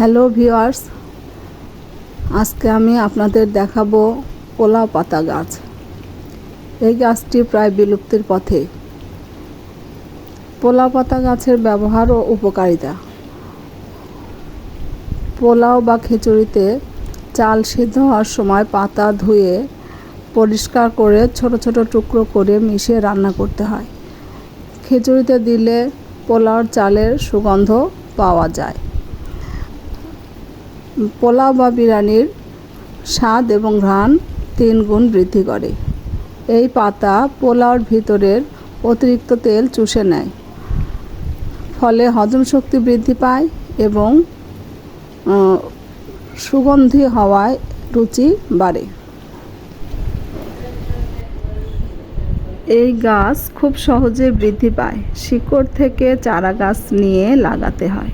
Hello viewers আজকে আমি আপনাদের দেখাবো পোলাও পাতা গাছ। এই গাছটি প্রায় বিলুপ্তির পথে। পোলাও পাতা গাছের ব্যবহার ও উপকারিতা। পোলাও বা খিচুড়িতে চাল সিদ্ধ হওয়ার সময় পাতা ধুয়ে পরিষ্কার করে ছোট ছোট টুকরো করে মিশিয়ে রান্না করতে হয়। খিচুড়িতে দিলে পোলাওর চালের সুগন্ধ পাওয়া যায়। পোলাও বা বিরিয়ানির স্বাদ এবং ঘ্রাণ তিন গুণ বৃদ্ধি করে। এই পাতা পোলাওর ভিতরের অতিরিক্ত তেল চুষে নেয়। ফলে হজম শক্তি বৃদ্ধি পায় এবং সুগন্ধি হওয়ায় রুচি বাড়ে। এই গাছ খুব সহজে বৃদ্ধি পায়। শিকড় থেকে চারা গাছ নিয়ে লাগাতে হয়।